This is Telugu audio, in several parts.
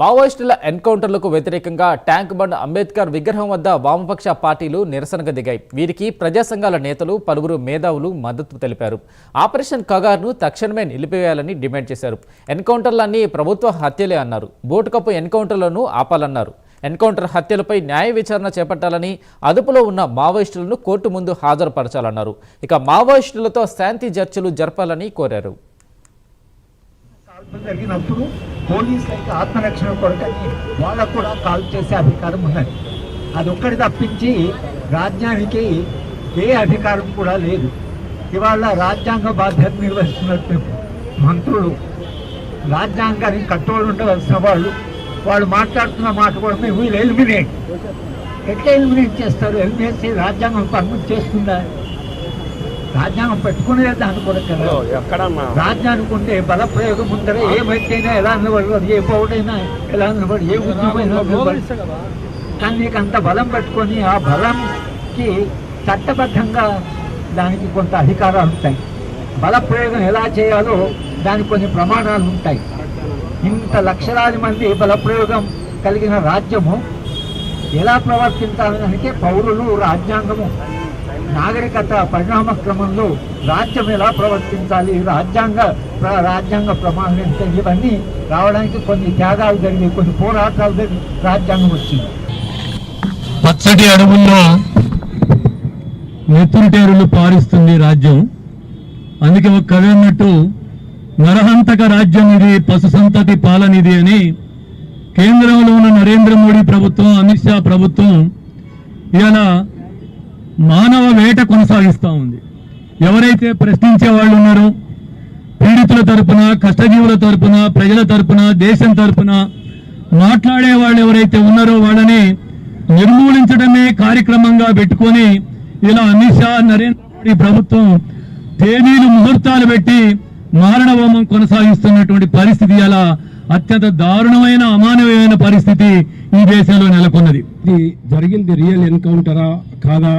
మావోయిస్టుల ఎన్కౌంటర్లకు వ్యతిరేకంగా ట్యాంక్ బండ్ అంబేద్కర్ విగ్రహం వద్ద వామపక్ష పార్టీలు నిరసనకు దిగాయి. వీరికి ప్రజా సంఘాల నేతలు పలువురు మేధావులు మద్దతు తెలిపారు. ఆపరేషన్ కగార్ను తక్షణమే నిలిపివేయాలని డిమాండ్ చేశారు. ఎన్కౌంటర్లన్నీ ప్రభుత్వ హత్యలే అన్నారు. బోటుకప్పు ఎన్కౌంటర్లను ఆపాలన్నారు. ఎన్కౌంటర్ హత్యలపై న్యాయ విచారణ చేపట్టాలని అదుపులో ఉన్న మావోయిస్టులను కోర్టు ముందు హాజరుపరచాలన్నారు. ఇక మావోయిస్టులతో శాంతి చర్చలు జరపాలని కోరారు. జరిగినప్పుడు పోలీసులకి ఆత్మరక్షణ కొరకని వాళ్ళకు కూడా కాల్ చేసే అధికారం ఉన్నది. అది ఒక్కటి తప్పించి రాజ్యానికి ఏ అధికారం కూడా లేదు. ఇవాళ రాజ్యాంగ బాధ్యత నిర్వహిస్తున్నట్టు మంత్రులు రాజ్యాంగానికి కట్టుబడి ఉండవలసిన వాళ్ళు వాళ్ళు మాట్లాడుతున్న మాట కూడా మేము వీళ్ళు ఎలిమినేట్. ఎట్లా ఎలిమినేట్ చేస్తారు? ఎలిమినేట్ చేసి రాజ్యాంగం పర్మిట్ చేస్తుందా? రాజ్యాంగం పెట్టుకునేది దాని కొరకు రాజ్యానికి ఉంటే బల ప్రయోగం ముందర ఏ వ్యక్తి అయినా ఎలా నిలబడదు ఏ పౌడైనా ఎలా నిలబడి ఏ ఉద్యమైనా కానీ నీకు అంత బలం పెట్టుకొని ఆ బలంకి చట్టబద్ధంగా దానికి కొంత అధికారాలు ఉంటాయి. బల ప్రయోగం ఎలా చేయాలో దానికి కొన్ని ప్రమాణాలు ఉంటాయి. ఇంత లక్షలాది మంది బల ప్రయోగం కలిగిన రాజ్యము ఎలా ప్రవర్తించాలనంటే పౌరులు రాజ్యాంగము నాగరికత పరిణామ క్రమంలో రాజ్యం ఎలా ప్రవర్తించాలి రాజ్యాంగ రాజ్యాంగ ప్రమాణం ఎంత ఇవన్నీ రావడానికి కొన్ని త్యాగాలు జరిగి కొన్ని పోరాటాలు జరిగి రాజ్యాంగం వచ్చింది. పచ్చటి అడవుల్లో నెత్తురుటేరులు పారిస్తుంది రాజ్యం. అందుకే ఒక కవి అన్నట్టు నరహంతక రాజ్యం ఇది పశు సంతతి పాలనిది అని కేంద్రంలో ఉన్న నరేంద్ర మోడీ ప్రభుత్వం అమిత్ షా ప్రభుత్వం ఇలా మానవ వేట కొనసాగిస్తూ ఉంది. ఎవరైతే ప్రశ్నించే వాళ్ళు ఉన్నారో పీడితుల తరపున కష్టజీవుల తరపున ప్రజల తరపున దేశం తరపున మాట్లాడే వాళ్ళు ఎవరైతే ఉన్నారో వాళ్ళని నిర్మూలించడమే కార్యక్రమంగా పెట్టుకొని ఇలా అమిత్ షా నరేంద్ర మోడీ ప్రభుత్వం తేదీలు ముహూర్తాలు పెట్టి మారణ హోమం కొనసాగిస్తున్నటువంటి పరిస్థితి అలా అత్యంత దారుణమైన అమానవ దేశంలో నెలకొన్నది. ఇది జరిగింది రియల్ ఎన్కౌంటరా కాదా?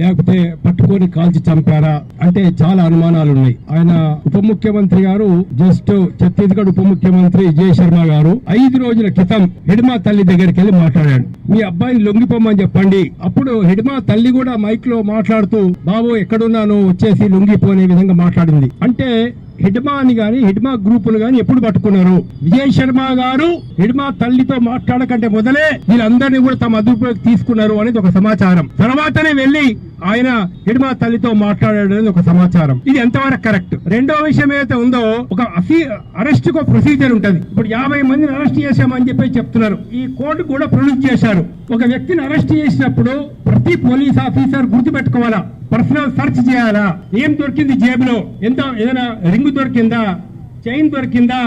లేకపోతే పట్టుకొని కాల్చి చంపారా? అంటే చాలా అనుమానాలు ఉన్నాయి ఆయన ఉప ముఖ్యమంత్రి గారు జస్ట్ ఛత్తీస్గఢ్ ఉప ముఖ్యమంత్రి జయ శర్మ గారు ఐదు రోజుల క్రితం హిడ్మా తల్లి దగ్గరికి వెళ్ళి మాట్లాడాడు. మీ అబ్బాయిని లొంగిపోమని చెప్పండి. అప్పుడు హిడ్మా తల్లి కూడా మైక్లో మాట్లాడుతూ బాబు ఎక్కడున్నాను? వచ్చేసి లొంగిపోనే విధంగా మాట్లాడింది. అంటే హిడ్మా అని గాని హిడ్మా గ్రూపులు గాని ఎప్పుడు పట్టుకున్నారు? విజయ్ శర్మ గారు హిడ్మా తల్లితో మాట్లాడకంటే మొదలే వీళ్ళందరినీ కూడా తమ అదుపులోకి తీసుకున్నారు అనేది ఒక సమాచారం. తర్వాతనే వెళ్ళి ఆయన హిడ్మా తల్లితో మాట్లాడాడు అనేది ఒక సమాచారం. ఇది ఎంతవరకు కరెక్ట్? రెండో విషయం ఏదైతే ఉందో ఒక అరెస్ట్కు ప్రొసీజర్ ఉంటది. ఇప్పుడు యాభై మందిని అరెస్ట్ చేశామని చెప్పి చెప్తున్నారు. ఈ కోర్టు కూడా ప్రొడ్యూస్ చేశారు. ఒక వ్యక్తిని అరెస్ట్ చేసినప్పుడు ప్రతి పోలీస్ ఆఫీసర్ గుర్తు పెట్టుకోవాలా పర్సనల్ సెర్చ్ చేయాలా? ఏం దొరికింది జేబులో? ఎంత ఏదైనా రింగ్ దొరికిందా? చైన్ దొరికిందా?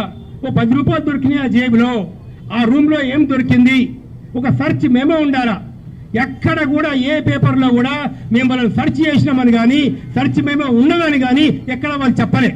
ఓ పది రూపాయలు దొరికినాయి ఆ జేబులో? ఆ రూమ్లో ఏం దొరికింది? ఒక సెర్చ్ మేమో ఉండాలా? ఎక్కడ కూడా ఏ పేపర్లో కూడా మేము వాళ్ళని సెర్చ్ చేసినామని కానీ సెర్చ్ మేమో ఉన్నదని కానీ ఎక్కడ వాళ్ళు చెప్పలే.